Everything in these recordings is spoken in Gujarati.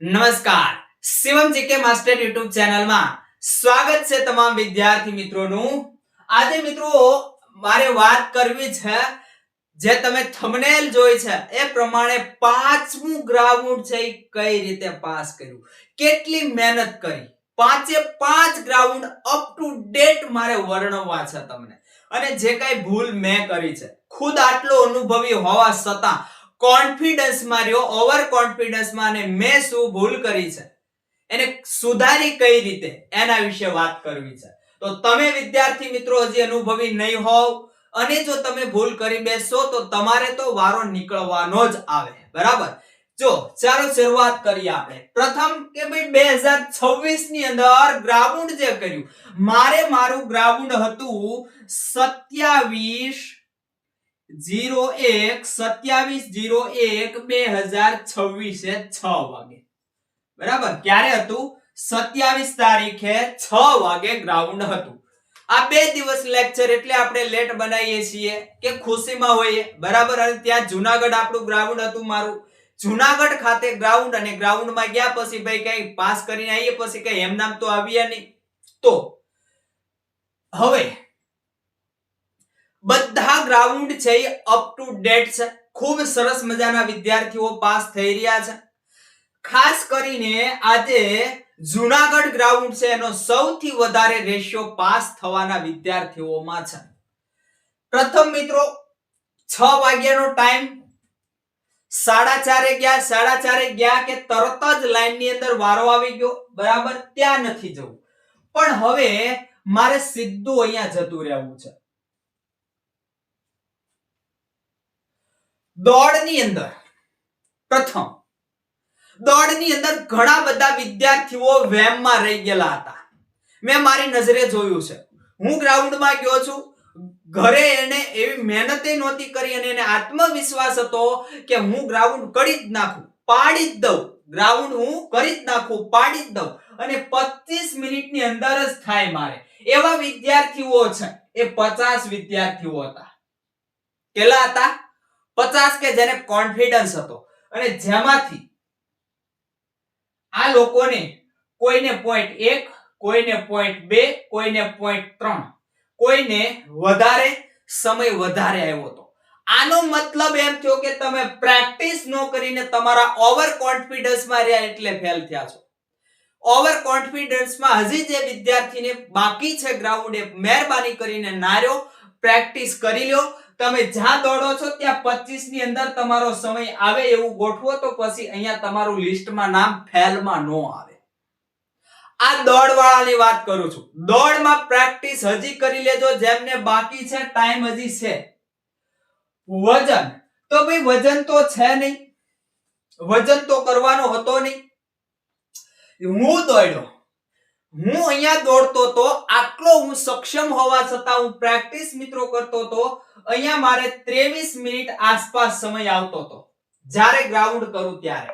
નમસ્કાર. શિવમ જીકે માસ્ટર યુટ્યુબ ચેનલમાં સ્વાગત છે તમામ વિદ્યાર્થી મિત્રોનું. આજે મિત્રો, મારે વાત કરવી છે, જે તમે થંબનેલ જોઈ છે, એ પ્રમાણે પાંચમું ગ્રાઉન્ડ છે એ કઈ રીતે પાસ કર્યું? કેટલી મહેનત કરી? પાંચે પાંચ ગ્રાઉન્ડ અપ ટુ ડેટ મારે વર્ણવવા છે તમને. અને જે કઈ ભૂલ મેં કરી છે, ખુદ આટલો અનુભવી હોવા છતાં કોન્ફિડન્સમાં રહ્યો ઓવર કોન્ફિડન્સમાં અને મેં શું ભૂલ કરી છે? એને સુધારી કઈ રીતે? એના વિશે વાત કરવી છે. તો તમે વિદ્યાર્થી મિત્રો હજી અનુભવી નહીં હોવ અને જો તમે ભૂલ કરી બેસો તો તમારે તો વારો નીકળવાનો જ આવે. બરાબર? જો, ચાલો શરૂઆત કરીએ આપણે. પ્રથમ કે ભાઈ બે હજાર છવ્વીસની અંદર ગ્રાઉન્ડ જે કર્યું, મારે મારું ગ્રાઉન્ડ હતું સત્યાવીસ જીરો એક ગ્રાઉન્ડ કે ખુશીમાં હોઈએ. બરાબર? અને ત્યાં જુનાગઢ આપણું ગ્રાઉન્ડ હતું મારું. જુનાગઢ ખાતે ગ્રાઉન્ડ અને ગ્રાઉન્ડમાં ગયા પછી ભાઈ કઈ પાસ કરીને આવીએ, પછી કઈ એમ નામ તો આવ્યા નહીં. તો, હવે બધા ગ્રાઉન્ડ છે એ અપ ટુ ડેટ છે. ખૂબ સરસ મજાના વિદ્યાર્થીઓ પાસ થઈ રહ્યા છે. ખાસ કરીને આજે જુનાગઢ ગ્રાઉન્ડ છે એનો સૌથી વધારે રેશિયો પાસ થવાના વિદ્યાર્થીઓમાં છે. પ્રથમ મિત્રો, છ વાગ્યાનો ટાઈમ સાડા ચારે ગયા, સાડા ચારે ગયા કે તરત જ લાઈનની અંદર વારો આવી ગયો. બરાબર, ત્યાં નથી જવું. પણ હવે મારે સીધું અહીંયા જતું રહેવું છે. દોડની અંદર, પ્રથમ. દોડની અંદર ઘણા બધા વિદ્યાર્થીઓ વેમમાં રહી ગયેલા હતા. મેં મારી નજરે જોયું છે. હું ગ્રાઉન્ડમાં ગયો છું. ઘરે એને એવી મહેનતે નહોતી કરી અને એને આત્મવિશ્વાસ હતો કે હું ગ્રાઉન્ડ કરી જ નાખું, પાડી જ દઉં. ગ્રાઉન્ડ હું કરી જ નાખું, પાડી જ દઉં. અને 25 મિનિટની અંદર જ થાય મારે. એવા વિદ્યાર્થીઓ છે. એ 50 વિદ્યાર્થીઓ હતા. કેટલા હતા? પચાસ કે જેને કોન્ફિડન્સ હતો. અને જેમાંથી આ લોકોને કોઈને પોઈન્ટ એક, કોઈને પોઈન્ટ બે, કોઈને પોઈન્ટ ત્રણ, કોઈને વધારે સમય વધારે આવ્યો હતો. આનો મતલબ એમ થયો કે તમે પ્રેક્ટિસ ન કરીને તમારા ઓવર કોન્ફિડન્સમાં રહ્યા એટલે ફેલ થયા છો. ઓવર કોન્ફિડન્સમાં હજી જે વિદ્યાર્થીને બાકી છે ગ્રાઉન્ડે મહેરબાની કરીને નાર્યો પ્રેક્ટિસ કરી લ્યો તમે જ્યાં દોડો છો, ત્યાં 25 ની અંદર તમારો સમય આવે એવું ગોઠવો તો પછી અહીંયા તમારું લિસ્ટમાં નામ ફેલમાં નો આવે. આ દોડવાળાની વાત કરું છું. દોડમાં પ્રેક્ટિસ હજી કરી લેજો, જેમને બાકી છે, ટાઈમ હજી છે. વજન. તો ભાઈ, વજન તો છે નહીં. વજન તો કરવાનો હતો નહીં. હું દોડ્યો. હું અહીંયા દોડતો તો આટલો હું સક્ષમ હોવા છતાં હું પ્રેક્ટિસ મિત્રો કરતો તો અહીંયા મારે 23 મિનિટ આસપાસ સમય આવતો હતો જ્યારે ગ્રાઉન્ડ કરું ત્યારે.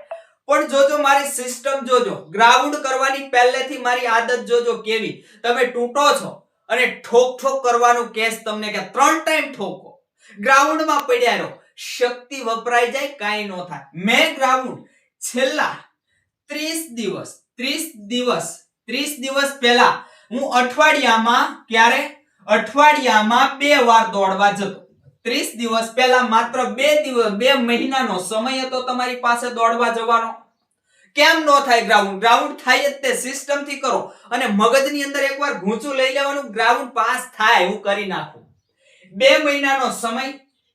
પણ જોજો મારી સિસ્ટમ જોજો. ગ્રાઉન્ડ કરવાની પહેલેથી મારી આદત જોજો કેવી. તમે તૂટો છો અને ઠોક ઠોક કરવાનું કેસ તમને કે ત્રણ ટાઈમ ઠોકો. ગ્રાઉન્ડમાં પડ્યા રહો. શક્તિ વપરાઈ જાય, કાંઈ ન થાય. મેં ગ્રાઉન્ડ છેલ્લા 30 દિવસ 30 દિવસ 30 દિવસ પહેલા હું અઠવાડિયામાં ક્યારે? અઠવાડિયામાં બે વાર દોડવા જતો. 30 દિવસ પહેલા માત્ર બે દિવસ, બે મહિનાનો સમય હતો તમારી પાસે દોડવા જવાનો. કેમ નો થાય ગ્રાઉન્ડ ગ્રાઉન્ડ થાય જ તે સિસ્ટમથી કરો. અને મગજની અંદર એકવાર ઘૂંચું લઈ લેવાનું ગ્રાઉન્ડ પાસ થાય, હું કરી નાખું. બે મહિનાનો સમય,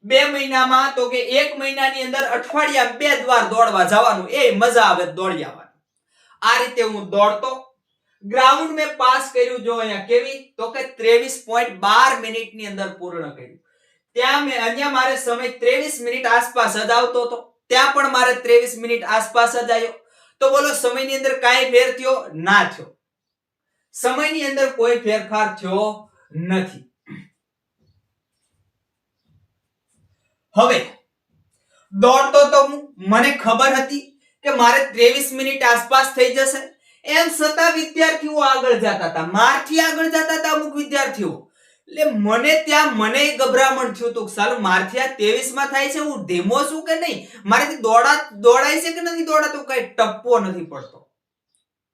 બે મહિનામાં તો કે એક મહિનાની અંદર અઠવાડિયા બે દ્વાર દોડવા જવાનું. એ મજા આવે દોડી આવવાનું આ રીતે હું દોડતો ગ્રાઉન્ડ મેં પાસ કર્યું જો અહીંયા કેવી? તો કે 23.12 મિનિટની અંદર પૂર્ણ કર્યું. ત્યાં મેં અહીંયા મારે સમય 23 મિનિટ આસપાસ જ આવતો હતો. ત્યાં પણ મારે 23 મિનિટ આસપાસ જ આવ્યો. તો બોલો, સમયની અંદર કાંઈ ફેર થયો? ના થયો. સમયની અંદર કોઈ ફેરફાર થયો નથી. હવે, દોડતો તો મને ખબર હતી કે મારે 23 મિનિટ આસપાસ થઈ જશે. એમ છતાં વિદ્યાર્થીઓ આગળ જતા હતા. મારથી આગળ જતા હતા અમુક વિદ્યાર્થીઓ. એટલે મને ત્યાં મને ગભરામણ થયું હતું સાલું મારથી આ 23 માં થાય છે, હું ધીમો છું કે નહીં? મારાથી દોડા, દોડાય છે કે નથી દોડાતું? કઈ ટપ્પો નથી પડતો.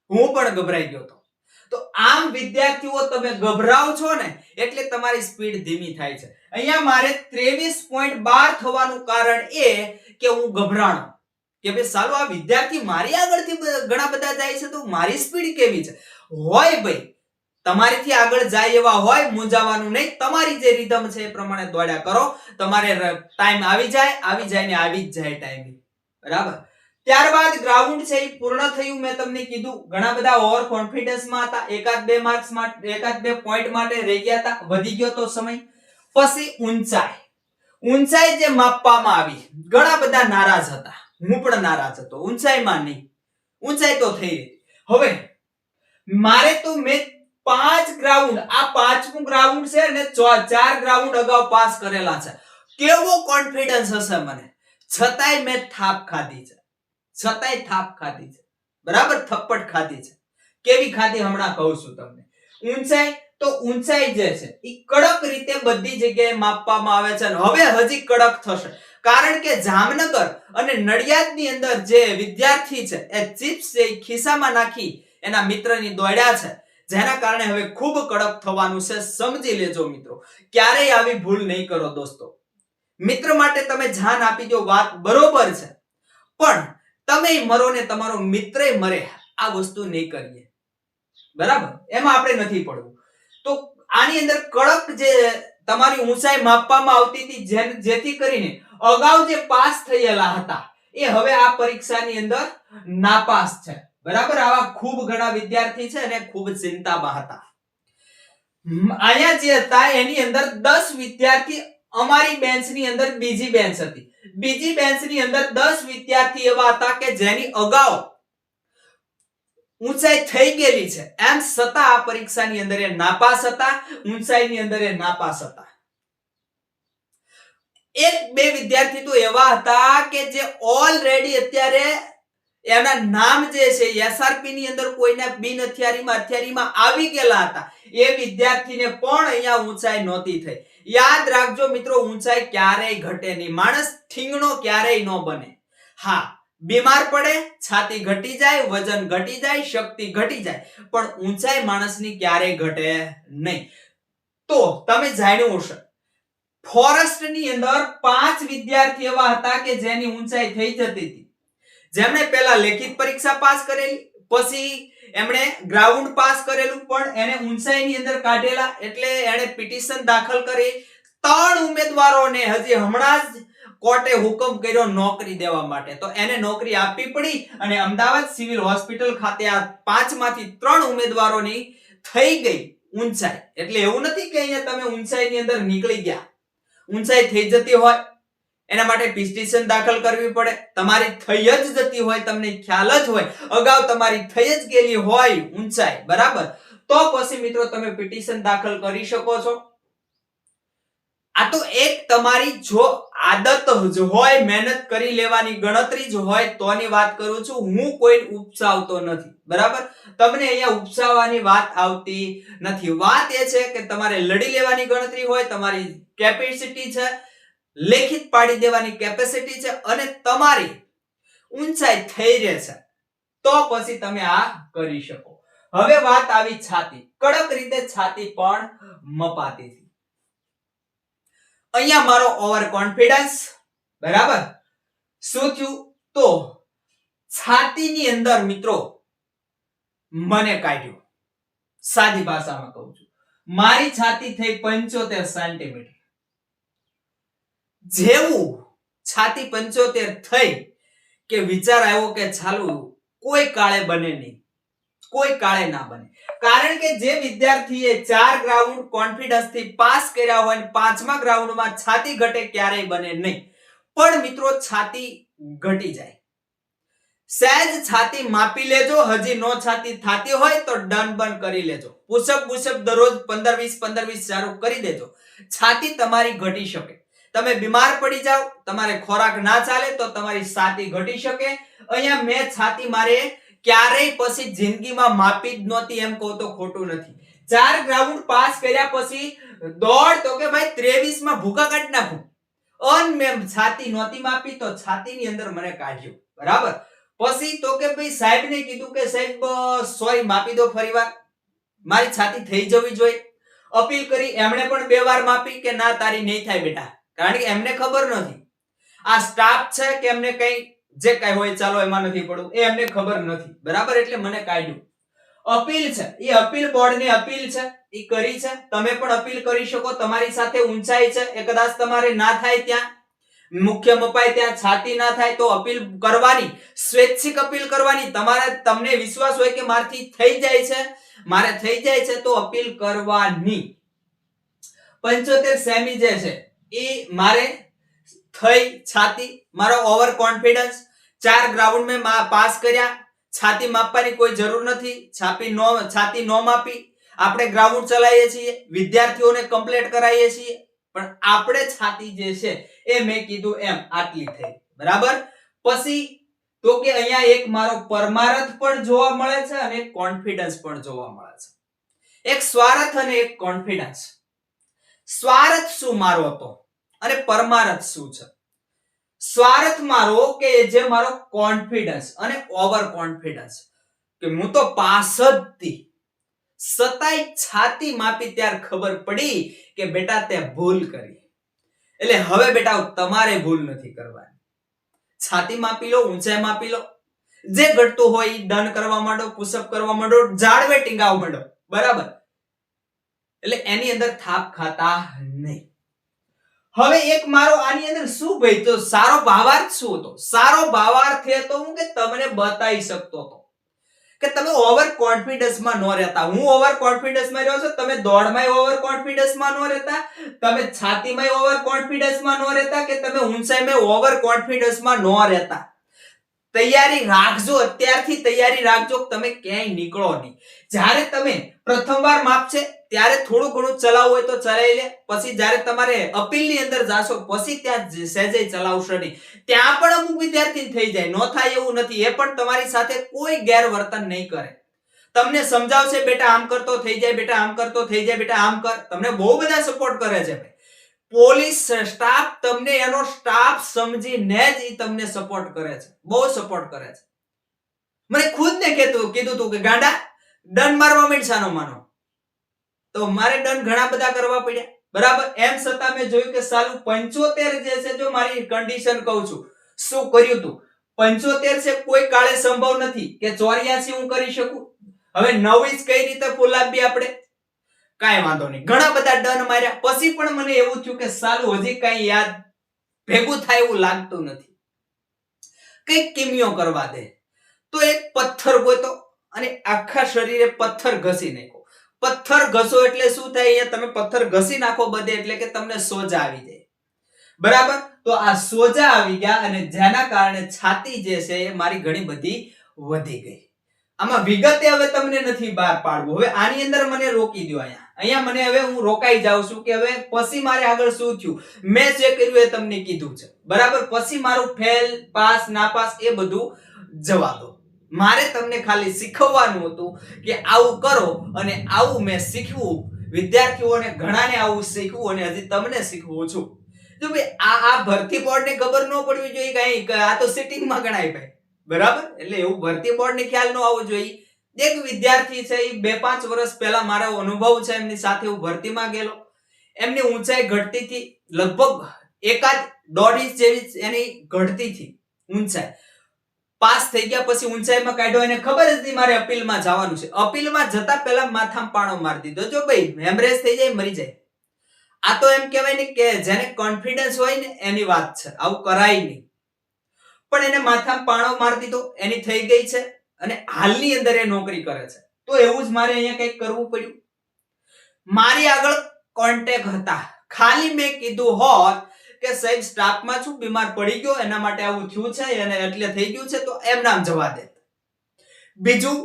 હું પણ ગભરાઈ ગયો હતો. તો આમ વિદ્યાર્થીઓ તમે ગભરાવ છો ને, એટલે તમારી સ્પીડ ધીમી થાય છે. અહીંયા મારે 23.12 થવાનું કારણ એ કે હું ગભરાણો. કે ભાઈ સારું આ વિદ્યાર્થી મારી આગળથી ઘણા બધા જાય છે તો મારી સ્પીડ કેવી છે? હોય ભાઈ, તમારીથી આગળ જાય એવા હોય મૂંઝાવાનું નહીં. તમારી જે રીધમ છે એ પ્રમાણે દોડ્યા કરો. તમારે ટાઈમ આવી જાય આવી જાય ને આવી જ જાય ટાઈમ બરાબર? ત્યારબાદ ગ્રાઉન્ડ છે એ પૂર્ણ થયું, મેં તમને કીધું. ઘણા બધા ઓવર કોન્ફિડન્સમાં હતા. એકાદ બે માર્ક્સ માટે એકાદ બે પોઈન્ટ માટે રહી ગયા હતા. વધી ગયો તો સમય. પછી ઊંચાઈ. ઊંચાઈ જે માપવામાં આવી. ઘણા બધા નારાજ હતા. હું પણ નારાજ હતો. ઊંચાઈમાં નહીં. ઊંચાઈ તો થઈ હવે, મારે તો મેં પાંચ ગ્રાઉન્ડ આ પાંચમું ગ્રાઉન્ડ છે ને ચાર ગ્રાઉન્ડ અગાઉ પાસ કરેલા છે. કેવો કોન્ફિડન્સ હશે મને? છતાંય મેં થાપ ખાધી છે. છતાંય થાપ ખાધી છે. બરાબર? થપ્પડ ખાધી છે. કેવી ખાધી હમણાં કહું છું તમને. ઊંચાઈ તો ઊંચાઈ જે છે એ કડક રીતે બધી જગ્યાએ માપવામાં આવે છે અને હવે હજી કડક થશે. કારણ કે જામનગર અને નડિયાદની અંદર જે વિદ્યાર્થી છે, એ ચિપ્સ જે ખિસ્સામાં નાખી એના મિત્રની દોડ્યા છે. જેના કારણે હવે ખૂબ કડક થવાનું છે, સમજી લેજો મિત્રો. ક્યારેય આવી ભૂલ નહીં કરો દોસ્તો. મિત્ર માટે તમે જાન આપી દો વાત બરોબર છે. પણ તમે મરો ને તમારો મિત્રય મરે, આ વસ્તુ નહીં કરીએ. બરાબર? એમાં આપણે નથી પડવું. તો આની અંદર કડક જે તમારી ઊંચાઈ માપવામાં આવતી હતી જેથી કરીને અગાઉ જે પાસ થયેલા હતા, એ હવે આ પરીક્ષાની અંદર નાપાસ છે. બરાબર? આવા ખૂબ ઘણા વિદ્યાર્થી છે અને ખૂબ ચિંતામાં હતા. અહીંયા જે હતા, એની અંદર 10 વિદ્યાર્થી અમારી બેન્ચની અંદર બીજી બેન્ચ હતી. બીજી બેન્ચની અંદર 10 વિદ્યાર્થી એવા હતા કે જેની અગાઉ ઊંચાઈ થઈ ગયેલી છે. એમ છતાં આ પરીક્ષાની અંદર એ નાપાસ હતા, ઊંચાઈની અંદર એ નાપાસ હતા. એક બે વિદ્યાર્થી તો એવા હતા કે જે ઓલરેડી અત્યારે એના નામ જે છે એસઆરપી ની અંદર કોઈના બિન હથિયારીમાં હથિયારીમાં આવી ગયેલા હતા. એ વિદ્યાર્થીને પણ અહીંયા ઊંચાઈ નહોતી થઈ. યાદ રાખજો મિત્રો, ઊંચાઈ ક્યારેય ઘટે નહીં. માણસ ઠીંગણો ક્યારેય ન બને. હા, બીમાર પડે, છાતી ઘટી જાય, વજન ઘટી જાય, શક્તિ ઘટી જાય, પણ ઊંચાઈ માણસની ક્યારેય ઘટે નહીં. તો તમે જાણ્યું હશે ફોરેસ્ટની અંદર પાંચ વિદ્યાર્થી એવા હતા કે જેની ઊંચાઈ થઈ જતી હતી. જેમણે પહેલા લેખિત પરીક્ષા પાસ કરેલી, પછી એમણે ગ્રાઉન્ડ પાસ કરેલું, પણ એને ઊંચાઈની અંદર કાઢેલા, એટલે એણે પિટિશન દાખલ કરી. ત્રણ ઉમેદવારોને હજી હમણાં જ કોર્ટે હુકમ કર્યો નોકરી દેવા માટે. તો એને નોકરી આપવી પડી અને અમદાવાદ સિવિલ હોસ્પિટલ ખાતે આ પાંચમાંથી ત્રણ ઉમેદવારોની થઈ ગઈ ઊંચાઈ. એટલે એવું નથી કે અહીંયા તમે ઊંચાઈની અંદર નીકળી ગયા. ઊંચાઈ થઈ જતી હોય, એના માટે પિટિશન દાખલ કરવી પડે. તમારી થઈ જ જતી હોય, તમને ખ્યાલ જ હોય, અગાઉ તમારી થઈ જ ગયેલી હોય ઊંચાઈ, બરાબર? તો પછી મિત્રો તમે પિટિશન દાખલ કરી શકો છો. આ તો એક તમારી જો આદત જ હોય, મહેનત કરી લેવાની ગણતરી જ હોય, તોની વાત કરું છું, હું કોઈ ઉપસાવતો નથી. બરાબર? તમને અહીંયા ઉપસાવવાની વાત આવતી નથી. વાત એ છે કે તમારે લડી લેવાની ગણતરી હોય, તમારી કેપેસિટી છે, લેખિત પાડી દેવાની કેપેસિટી છે, અને તમારી ઊંચાઈ થઈ રહે છે તો પછી તમે આ કરી શકો. હવે વાત આવી છાતી. કડક રીતે છાતી પણ મપાતી. અહીંયા મારો ઓવર કોન્ફિડન્સ બરાબર? શું થયું? તો છાતીની અંદર મિત્રો, મને કાઢ્યો. સાદી ભાષામાં કહું છું. મારી છાતી થઈ પંચોતેર સેન્ટીમીટર જેવું છાતી પંચોતેર થઈ કે વિચાર આવ્યો કે ચાલુ કોઈ કાળે બને નહીં. કોઈ કાળે ના બને. કારણ કે જે વિદ્યાર્થીએ ચાર ગ્રાઉન્ડ કોન્ફિડન્સથી પાસ કર્યા હોય પાંચમા ગ્રાઉન્ડમાં છાતી ઘટે ક્યારેય બને નહીં. પણ મિત્રો, છાતી ઘટી જાય. સહેજ છાતી માપી લેજો, હજી નો છાતી થાતી હોય તો ડન બન કરી લેજો. પુશઅપ પુશઅપ દરરોજ પંદર વીસ પંદર વીસ ચાલુ કરી દેજો. છાતી તમારી ઘટી શકે. તમે બીમાર પડી જાઓ, તમારે ખોરાક ના ચાલે તો તમારી છાતી ઘટી શકે. અહીંયા મેં છાતી મારે ક્યારેય પછી જિંદગીમાં માપી જ નહોતી એમ કહું તો ખોટું નથી. ચાર ગ્રાઉન્ડ પાસ કર્યા પછી દોડ તો કે ભાઈ 23 માં ભૂકા કાઢી નાખું. અન મેમ છાતી નહોતી માપી તો છાતીની અંદર મને કાઢ્યું. બરાબર? પછી તો કે ભાઈ સાહેબને કીધું કે સાહેબ સોરી માપી દો ફરીવાર. મારી છાતી થઈ જવી જોઈએ. અપીલ કરી એમણે પણ બે વાર માપી કે ના તારી નહીં થાય બેટા. કારણ કે એમને ખબર નથી આ સ્ટાફ છે કે એમને કઈ જે કઈ હોય ચાલો એમાં નથી પડવું. એ એમને ખબર નથી. બરાબર? એટલે મને કાઢ્યું અપીલ છે. એ અપીલ બોર્ડની અપીલ છે. એ કરી છે. તમે પણ અપીલ કરી શકો. તમારી સાથે ઊંચાઈ છે. એ કદાચ તમારે ના થાય ત્યાં. મુખ્ય મપાય ત્યાં છાતી ના થાય તો અપીલ કરવાની, સ્વૈચ્છિક અપીલ કરવાની. તમારે, તમને વિશ્વાસ હોય કે મારથી થઈ જાય છે, મારે થઈ જાય છે તો અપીલ કરવાની. પંચોતેર સેમી જે છે, એ મારે થઈ, છાતી, મારો ઓવર કોન્ફિડન્સ ચાર ગ્રાઉન્ડ મેં પાસ કર્યા. છાતી માપવાની કોઈ જરૂર નથી. છાપી નો, છાતી નો માપી. આપણે ગ્રાઉન્ડ ચલાવીએ છીએ, વિદ્યાર્થીઓને કમ્પ્લીટ કરાવીએ છીએ. પણ આપણે છાતી જે છે, એ મેં કીધું એમ આટલી થઈ. બરાબર? પછી તો કે અહીંયા એક મારો પરમારથ પણ જોવા મળે છે અને કોન્ફિડન્સ પણ જોવા મળે છે. એક સ્વાર્થ અને એક કોન્ફિડન્સ સ્વાર્થ શું મારો હતો? અને પરમારથ શું છે? સ્વાર્થ મારો કે જે મારો કોન્ફિડન્સ અને ઓવર કોન્ફિડન્સ કે હું તો પાસ જ થી સતાય છાતી માપી ત્યારે ખબર પડી કે બેટા, તે ભૂલ કરી. એટલે હવે બેટા તમારે ભૂલ નથી કરવાની. છાતી માપી લો, ઊંચાઈ માપી લો. જે ઘટતું હોય ડન કરવા માંડો પુશઅપ કરવા માંડો, જાળવે, ટીંગાવ માંડો. બરાબર? એટલે એની અંદર થાપ ખાતા નહીં. હવે એક મારો આની અંદર શું ભાઈ તો સારો ભાવાર્થ શું હતો? સારો ભાવાર્થ એ તો હું કે તમને બતાવી શકતો હતો. કે તમે ઓવર કોન્ફિડન્સમાં ન રહેતા. હું ઓવર કોન્ફિડન્સમાં રહ્યો છું, તમે દોડમાં ઓવર કોન્ફિડન્સમાં ન રહેતા, તમે છાતીમાં ઓવર કોન્ફિડન્સમાં ન રહેતા કે તમે ઊંચાઈમાં ઓવર કોન્ફિડન્સમાં ન રહેતા. તૈયારી રાખજો, અત્યારથી તૈયારી રાખજો તમે ક્યાંય નીકળો નહીં. જ્યારે તમે પ્રથમવાર માપશે ત્યારે થોડું ઘણું ચલાવવું હોય તો ચલાવી લે. પછી જ્યારે તમારે અપીલની અંદર જાશો, પછી ત્યાં સહેજે ચલાવશો નહીં. ત્યાં પણ અમુક વિદ્યાર્થી થઈ જાય, ન થાય એવું નથી. એ પણ તમારી સાથે કોઈ ગેરવર્તન નહીં કરે. તમને સમજાવશે, બેટા, આમ કરતો થઈ જાય, બેટા, આમ કરતો થઈ જાય, બેટા, આમ કર. તમને બહુ બધા સપોર્ટ કરે છે ભાઈ. પોલીસ સ્ટાફ તમને એનો સ્ટાફ સમજીને જ એ તમને સપોર્ટ કરે છે. બહુ સપોર્ટ કરે છે. મને ખુદને કહેતું કીધું તું કે, ગાંડા ડન મારવા માંડશાનો માનો? તો મારે ડન ઘણા બધા કરવા પડ્યા. બરાબર? એમ છતાં મેં જોયું કે સાલું પંચોતેર જે છે, જો મારી કન્ડિશન કહું છું, શું કર્યું તું? પંચોતેર છે, કોઈ કાળે સંભવ નથી કે ચોર્યાસી હું કરી શકું? હવે નવી જ કઈ રીતે ફોલાવી આપણે? કાંઈ વાંધો નહીં. ઘણા બધા ડન માર્યા. પછી પણ મને એવું થયું કે સાલું, હજી કાંઈ યાદ ભેગું થાય એવું લાગતું નથી. કંઈક કિમિયો કરવા દે. તો એક પથ્થર ગોતો અને આખા શરીરે પથ્થર ઘસી નાખ્યો પથ્થર ઘસો એટલે શું થાય અહીંયા? તમે પથ્થર ઘસી નાખો બધે એટલે કે તમને સોજા આવી જાય. બરાબર? તો આ સોજા આવી ગયા અને જેના કારણે છાતી જે છે એ મારી ઘણી બધી વધી ગઈ. આમાં વિગતે હવે તમને નથી બહાર પાડવું. હવે આની અંદર મને રોકી દો અહીંયા. અહીંયા મને હવે હું રોકાઈ જાઉં છું કે હવે પછી મારે આગળ શું થયું? મેં જે કર્યું એ તમને કીધું છે. બરાબર? પછી મારું ફેલ પાસ નાપાસ એ બધું જવા દો. મારે તમને ખાલી શીખવવાનું હતું કે આવું કરો અને આવું મેં શીખવું. વિદ્યાર્થીઓને ઘણાને આવું શીખવું અને હજી તમને શીખવું છું. જો ભાઈ, આ આ ભરતી બોર્ડને ખબર ન પડવી જોઈએ કઈ આ તો સિટિંગમાં ગણાય ભાઈ. બરાબર? એટલે એવું ભરતી બોર્ડને ખ્યાલ ન આવવો જોઈએ. એક વિદ્યાર્થી છે એ બે પાંચ વર્ષ પહેલા મારો અનુભવ છે, એમની સાથે હું ભરતીમાં ગયેલો. એમની ઊંચાઈ ઘટતી હતી, લગભગ એકાદ દોઢ ઇંચ જેવી એની ઘટતી હતી ઊંચાઈ. પાસ થઈ ગયા પછી ઊંચાઈમાં કાઢ્યો એને ખબર જ નહીં મારે અપીલમાં જવાનું છે. અપીલમાં જતા પહેલા માથામાં પાણો મારી દીધો. જો ભાઈ હેમરેજ થઈ જાય, મરી જાય. આ તો એમ કહેવાય ને કે જેને કોન્ફિડન્સ હોય ને એની વાત છે. આવું કરાય નહીં. પણ એને માથામાં પાણો માર દીધો, એની થઈ ગઈ છે અને હાલની અંદર એ નોકરી કરે છે. તો એવું જ મારે અહીંયા કંઈક કરવું પડ્યું. મારી આગળ કોન્ટેક હતા. ખાલી મેં કીધું હોત કે સાહેબ સ્ટાફમાં છું, બીમાર પડી ગયો, એના માટે આવું થયું છે અને એટલે થઈ ગયું છે, તો એમ નામ જવા દે. બીજું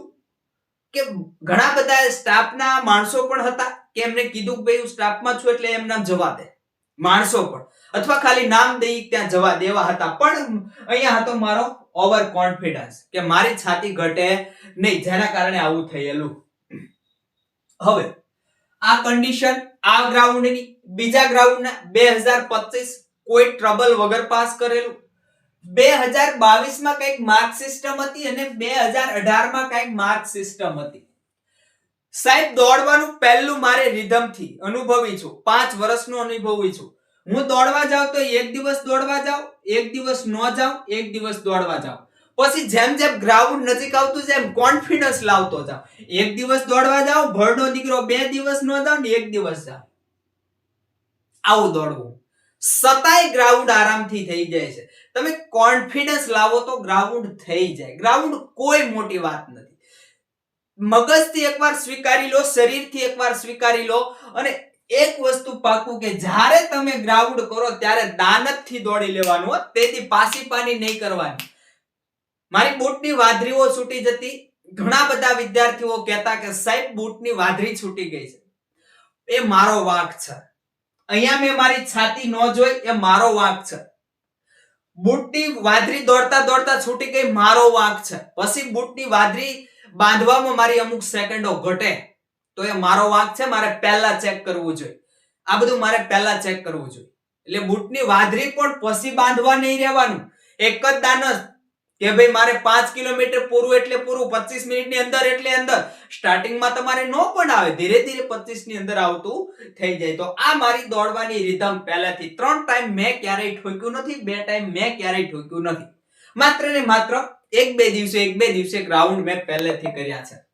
કે ઘણા બધા સ્ટાફના માણસો પણ હતા કે એમને કીધું કે ભાઈ હું સ્ટાફમાં છું એટલે એમ નામ જવા દે. માણસો પણ. અથવા ખાલી નામ દઈ ત્યાં જવા દેવા હતા. પણ અહીંયા હતો મારો ઓવર કોન્ફિડન્સ કે મારી છાતી ઘટે નહીં. જેના કારણે આવું થયેલું. હવે, આ કન્ડિશન આ ગ્રાઉન્ડની બીજા ગ્રાઉન્ડના બે હજાર પચીસ કોઈ ટ્રબલ વગર પાસ કરેલું. બે હજાર બાવીસમાં કંઈક માર્ક સિસ્ટમ હતી અને બે હજાર અઢારમાં કંઈક માર્ક સિસ્ટમ હતી. સાહેબ, દોડવાનું પહેલું મારે રિધમથી અનુભવી છું. પાંચ વર્ષનો અનુભવી છું. હું દોડવા જાઉં તો એક દિવસ દોડવા જાઉં, એક દિવસ ન જાઉં, એક દિવસ દોડવા જાઉં. પછી જેમ જેમ ગ્રાઉન્ડ નજીક આવતું જેમ કોન્ફિડન્સ લાવતો જાઉં. એક દિવસ દોડવા જાઉં ભરનો દીકરો બે દિવસ ન જાઉં ને એક દિવસ જાઉં. આવું દોડવું. સતાય ગ્રાઉન્ડ આરામથી થઈ જાય છે. તમે કોન્ફિડન્સ લાવો તો ગ્રાઉન્ડ થઈ જાય. ગ્રાઉન્ડ કોઈ મોટી વાત નથી. મગજથી એકવાર સ્વીકારી લો, શરીરથી એકવાર સ્વીકારી લો અને એક વસ્તુ પાકું કે જ્યારે તમે ગ્રાઉન્ડ કરો ત્યારે દાનતથી દોડી લેવાનું. તેથી પાસી પાની નહીં કરવાની. મારી બૂટની વાદરીઓ છૂટી જતી. ઘણા બધા વિદ્યાર્થીઓ કહેતા કે સાહેબ, બૂટની વાદરી છૂટી ગઈ છે. એ મારો વાંક છે. અહીંયા મેં મારી છાતી ન જોઈ, એ મારો વાંક છે. બૂટની વાદરી દોડતા દોડતા છૂટી ગઈ, મારો વાંક છે. પછી બૂટની વાદરી બાંધવામાં મારી અમુક સેકન્ડો ઘટે, તો એ મારો વાંક છે, મારે પહેલા ચેક કરવું જોઈએ. આ બધું મારે પહેલા ચેક કરવું જોઈએ. એટલે બૂટની વાદરી પણ પછી બાંધવા નહીં રહેવાનું. એક જ દાનસ કે ભાઈ મારે પાંચ કિલોમીટર પૂરું એટલે પૂરું, પચીસ મિનિટની અંદર એટલે અંદર. સ્ટાર્ટિંગમાં તમારે નો પણ આવે, ધીરે ધીરે પચીસની અંદર આવતું થઈ જાય. તો આ મારી દોડવાની રીધમ પહેલાથી. ત્રણ ટાઈમ મેં ક્યારેય ઠોક્યું નથી, બે ટાઈમ મેં ક્યારેય ઠોક્યું નથી. માત્ર ને માત્ર એક બે દિવસે, એક બે દિવસે ગ્રાઉન્ડ મેં પહેલેથી કર્યા છે.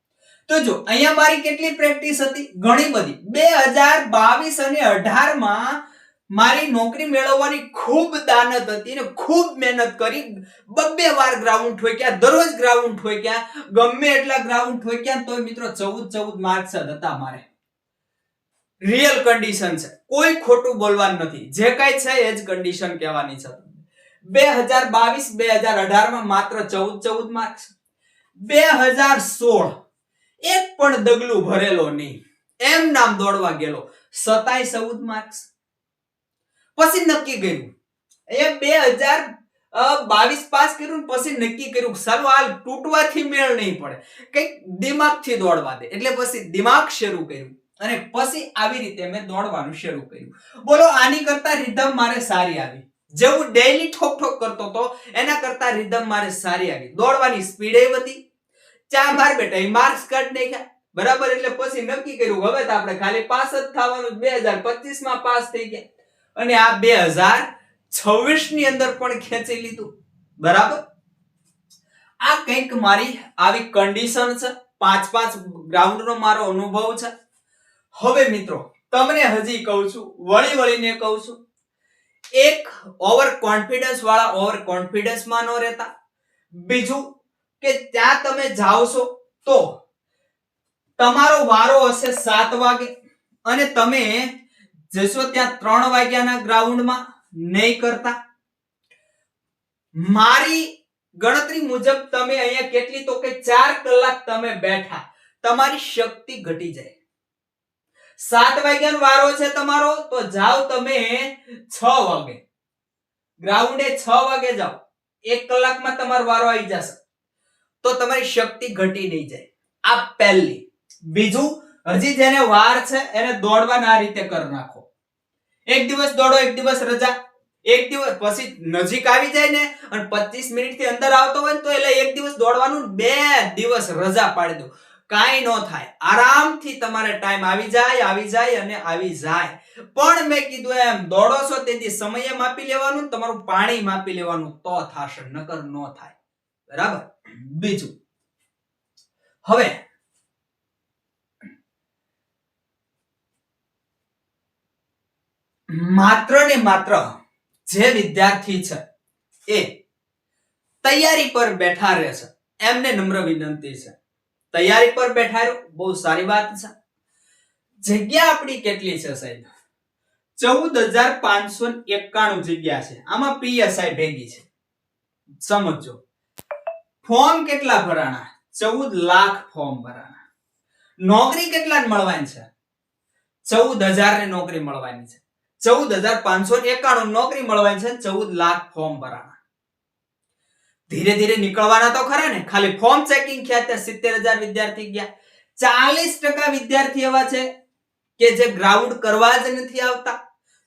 તો જો, અહીંયા મારી કેટલી પ્રેક્ટિસ હતી? ઘણી બધી. બે હજાર બાવીસ અને અઢારમાં મારી નોકરી મેળવવાની ખૂબ દાનત હતી ને ખૂબ મહેનત કરી. બબ્બે વાર ગ્રાઉન્ડ ઠોક્યા, દરરોજ ગ્રાઉન્ડ ઠોક્યા, ગમે એટલા ગ્રાઉન્ડ ઠોક્યા તોય મિત્રો ચૌદ ચૌદ માર્ક્સ જ હતા મારે. રિયલ કન્ડિશન છે. કોઈ ખોટું બોલવાનું નથી. જે કઈ છે એ જ કન્ડિશન કહેવાની છે. બે હજાર બાવીસ, બે હજાર અઢારમાં માત્ર ચૌદ ચૌદ માર્ક્સ બે હજાર સોળ, એક પણ દગલું ભરેલો નહીં. એમ નામ દોડવા ગયેલો. સતાય ચૌદ માર્ક્સ પછી નક્કી કર્યું. એ બે હજાર બાવીસ પાસ કર્યું પછી નક્કી કર્યું ચાલો હાલ તૂટવાથી મેળ નહીં પડે. કંઈક દિમાગથી દોડવા દે. એટલે પછી દિમાગ શરૂ કર્યું. અને પછી આવી રીતે મેં દોડવાનું શરૂ કર્યું. બોલો, આની કરતા રિધમ મારે સારી આવી. જેવું ડેઈલી ઠોક ઠોક કરતો હતો, એના કરતા રિધમ મારે સારી આવી. દોડવાની સ્પીડ એ વધી. ચા માર બેટા માર્ક્સ કાઢ નાખ્યા. બરાબર? એટલે પછી નક્કી કર્યું હવે તો આપણે ખાલી પાસ જ થવાનું બે હજાર પચીસમાં પાસ થઈ ગયા. અને આ બે હજાર છવ્વીસની અંદર પણ ખેંચી લીધું. બરાબર? આ કંઈક મારી આવી કન્ડિશન છે. પાંચ પાંચ ગ્રાઉન્ડનો મારો અનુભવ છે. હવે મિત્રો, તમને હજી કહું છું, વળી વળીને કહું છું એક ઓવર કોન્ફિડન્સ વાળા ઓવર કોન્ફિડન્સમાં ન રહેતા. બીજું કે ત્યાં તમે જાઓ તો તમારો વારો હશે સાત વાગે અને તમે જશો ત્યાં ત્રણ વાગ્યાના ગ્રાઉન્ડમાં નહીં કરતા. મારી ગણતરી મુજબ તમે અહીંયા કેટલી તો કે ચાર કલાક તમે બેઠા. તમારી શક્તિ ઘટી જાય. સાત વાગ્યાનો વારો છે તમારો, તો જાઓ તમે છ વાગે. ગ્રાઉન્ડે છ વાગે જાઓ. એક કલાકમાં તમારો વારો આવી જશે. તો તમારી શક્તિ ઘટી નહીં જાય. આ પહેલી. બીજું, હજી જેને વાર છે, એને દોડવાના આ રીતે કરી નાખો. એક દિવસ દોડો, એક દિવસ રજા. એક દિવસ પછી નજીક આવી જાય ને, અને પચીસ મિનિટથી અંદર આવતો હોય ને, તો એટલે એક દિવસ દોડવાનું બે દિવસ રજા પાડી દો. કાંઈ ન થાય. આરામથી તમારે ટાઈમ આવી જાય આવી જાય અને આવી જાય. પણ મેં કીધું એમ દોડો છો તેથી સમયે માપી લેવાનું, તમારું પાણી માપી લેવાનું તો થશે, નકર ન થાય. બરાબર? બીજું. હવે, માત્ર ને માત્ર જે વિદ્યાર્થી છે, એ તૈયારી પર બેઠા રહે છે. એમને નમ્ર વિનંતી છે. તૈયારી પર બેઠા બહુ સારી વાત છે. જગ્યા આપણી કેટલી છે સાહેબ? ચૌદ હજાર પાંચસો એકાણું જગ્યા છે. આમાં પીએસઆઈ ભેગી છે. સમજો. ફોર્મ કેટલા ભરાણા? ચૌદ લાખ ફોર્મ ભરાણા. નોકરી કેટલા મળવાની છે? ચૌદ હજાર ને નોકરી મળવાની છે. ચૌદ હજાર પાંચસો એકાણું નોકરી મળવાની છે ચૌદ લાખ ફોર્મ ભરાણા. ધીરે ધીરે નીકળવાના તો ખરા ને. ખાલી ફોર્મ ચેકિંગ ખ્યાતે સિત્તેર હજાર વિદ્યાર્થી ગયા. ચાલીસ ટકા વિદ્યાર્થી એવા છે કે જે ગ્રાઉન્ડ કરવા જ નથી આવતા.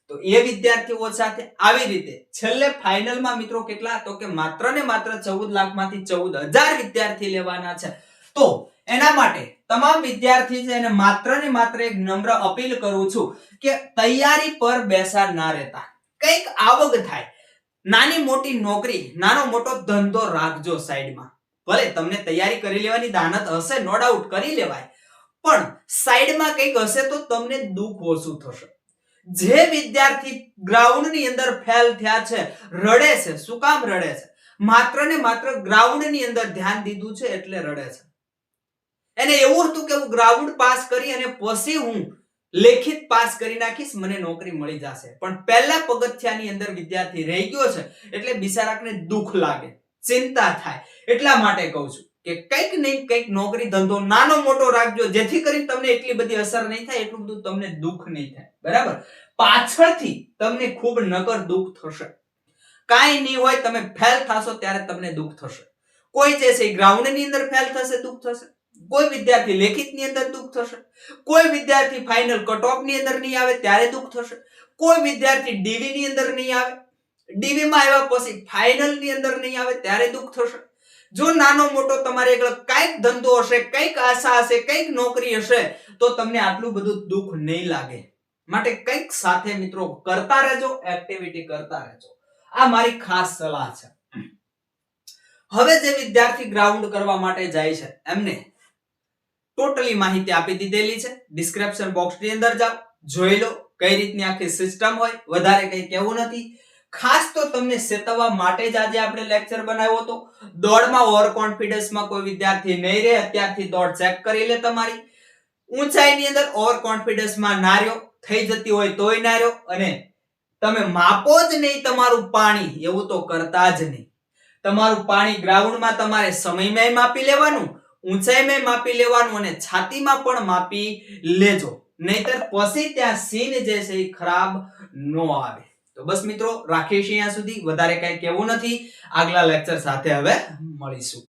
તો એ વિદ્યાર્થીઓ સાથે આવી રીતે છેલ્લે ફાઇનલમાં મિત્રો કેટલા તો કે માત્ર ને માત્ર ચૌદ લાખમાંથી ચૌદ હજાર વિદ્યાર્થી લેવાના છે. તો એના માટે તમામ વિદ્યાર્થી છે એને માત્ર ને માત્ર એક નમ્ર અપીલ કરું છું કે તૈયારી પર બેસાડ ના રહેતા. કંઈક આવક થાય નાની મોટી નોકરી, નાનો મોટો ધંધો રાખજો સાઈડમાં. ભલે તમને તૈયારી કરી લેવાની દાનત હશે નો ડાઉટ કરી લેવાય. પણ સાઈડમાં કંઈક હશે તો તમને દુઃખ ઓછું થશે. જે વિદ્યાર્થી ગ્રાઉન્ડની અંદર ફેલ થયા છે, રડે છે, શું કામ રડે છે? માત્ર ને માત્ર ગ્રાઉન્ડની અંદર ધ્યાન દીધું છે એટલે રડે છે. એને એવું હતું કે હું ગ્રાઉન્ડ પાસ કરી અને પછી હું લેખિત પાસ કરી નાખીશ, મને નોકરી મળી જશે. પણ પહેલા પગથિયાની અંદર વિદ્યાર્થી રહી ગયો છે, એટલે બિચારાકને દુઃખ લાગે, ચિંતા થાય. એટલા માટે કહું છું કે કંઈક નહીં કંઈક નોકરી ધંધો નાનો મોટો રાખજો, જેથી કરીને તમને એટલી બધી અસર નહીં થાય, એટલું બધું તમને દુઃખ નહીં થાય. બરાબર? પાછળથી તમને ખૂબ નકર દુઃખ થશે. કાંઈ નહીં હોય, તમે ફેલ થશો ત્યારે તમને દુઃખ થશે. કોઈ જે છે ગ્રાઉન્ડની અંદર ફેલ થશે, દુઃખ થશે? કોઈ વિદ્યાર્થી લેખિતની અંદર દુઃખ થશે? કોઈ વિદ્યાર્થી ફાઇનલ કટની અંદર નહીં આવે, ત્યારે દુઃખ થશે? કોઈ વિદ્યાર્થી ડીવી ની અંદર નહીં આવે? ડીવી માં આવ્યા પછી ફાઇનલની અંદર નહીં આવે, ત્યારે દુઃખ થશે? જો નાનો મોટો તમારે એકલો કંઈક ધંધો હશે, કંઈક આશા હશે, કંઈક નોકરી હશે, તો તમને આટલું બધું દુઃખ નહીં લાગે. માટે કંઈક સાથે મિત્રો કરતા રહેજો એક્ટિવિટી કરતા રહેજો. આ મારી ખાસ સલાહ છે. હવે જે વિદ્યાર્થી ગ્રાઉન્ડ કરવા માટે જાય છે, એમને ટોટલી માહિતી આપી દીધેલી છે. ડિસ્ક્રિપ્શન બોક્સની અંદર જાઓ. જોઈ લો કઈ રીતની આખી સિસ્ટમ હોય. વધારે કઈ કહેવું નથી. ખાસ તો તમને ચેતવવા માટે જ આજે આપણે લેક્ચર બનાવ્યો હતો. દોડમાં ઓવર કોન્ફિડન્સમાં કોઈ વિદ્યાર્થી નહીં રહે, અત્યારથી દોડ ચેક કરી લે તમારી. ઊંચાઈની અંદર ઓવર કોન્ફિડન્સમાં નાર્યો થઈ જતી હોય તોય નાર્યો અને તમે માપો જ નહીં તમારું પાણી. એવું તો કરતા જ નહીં. તમારું પાણી ગ્રાઉન્ડમાં તમારે સમયમાં માપી લેવાનું. ઊંચાઈમાં માપી લેવાનું અને છાતીમાં પણ માપી લેજો. નહીતર પછી ત્યાં સીન જે છે એ ખરાબ નો આવે. તો બસ મિત્રો રાખીશ અહીંયા સુધી. વધારે કઈ કહેવું નથી. આગલા લેક્ચર સાથે હવે મળીશું.